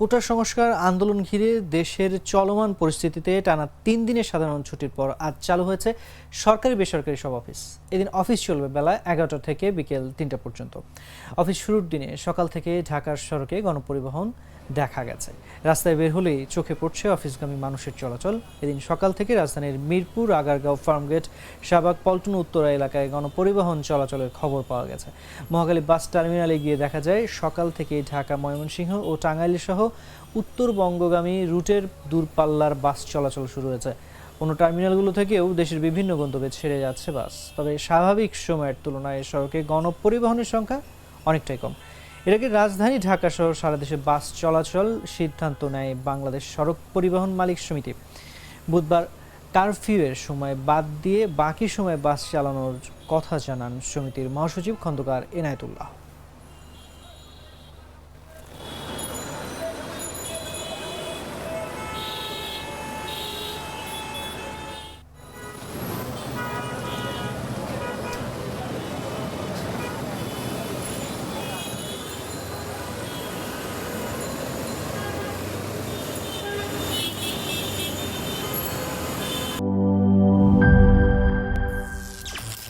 কোটা সংস্কার আন্দোলন ঘিরে দেশের চলমান পরিস্থিতিতে টানা তিন দিনের সাধারণ ছুটির পর আজ চালু হয়েছে সরকারি বেসরকারি সব অফিস। এদিন অফিস চলবে বেলা এগারোটা থেকে বিকেল তিনটা পর্যন্ত। অফিস শুরুর দিনে সকাল থেকে ঢাকার সড়কে গণপরিবহন দেখা গেছে। রাস্তায় বের হলেই চোখে পড়ছে অফিসগামী মানুষের চলাচল। এদিন সকাল থেকে রাজধানীর মিরপুর, আগারগাঁও, ফার্মগেট, শাহবাগ, পল্টন, উত্তরা এলাকায় গণপরিবহন চলাচলের খবর পাওয়া গেছে। মহাখালী বাস টার্মিনালে গিয়ে দেখা যায়, সকাল থেকে ঢাকা, ময়মনসিংহ ও টাঙ্গাইল সহ উত্তরবঙ্গগামী রুটের দূরপাল্লার বাস চলাচল শুরু হয়েছে। কোনো টার্মিনালগুলো থেকেও দেশের বিভিন্ন গন্তব্যে ছেড়ে যাচ্ছে বাস। তবে স্বাভাবিক সময়ের তুলনায় সড়কে গণপরিবহনের সংখ্যা অনেকটাই কম। আগে রাজধানী ঢাকা সহ সারা দেশে বাস চলাচল সিদ্ধান্ত নেয় বাংলাদেশ সড়ক পরিবহন মালিক সমিতি। বুধবার কারফিউয়ের সময় বাদ দিয়ে বাকি সময় বাস চালানোর কথা জানান সমিতির মহাসচিব খন্দকার এনায়েতুল্লাহ।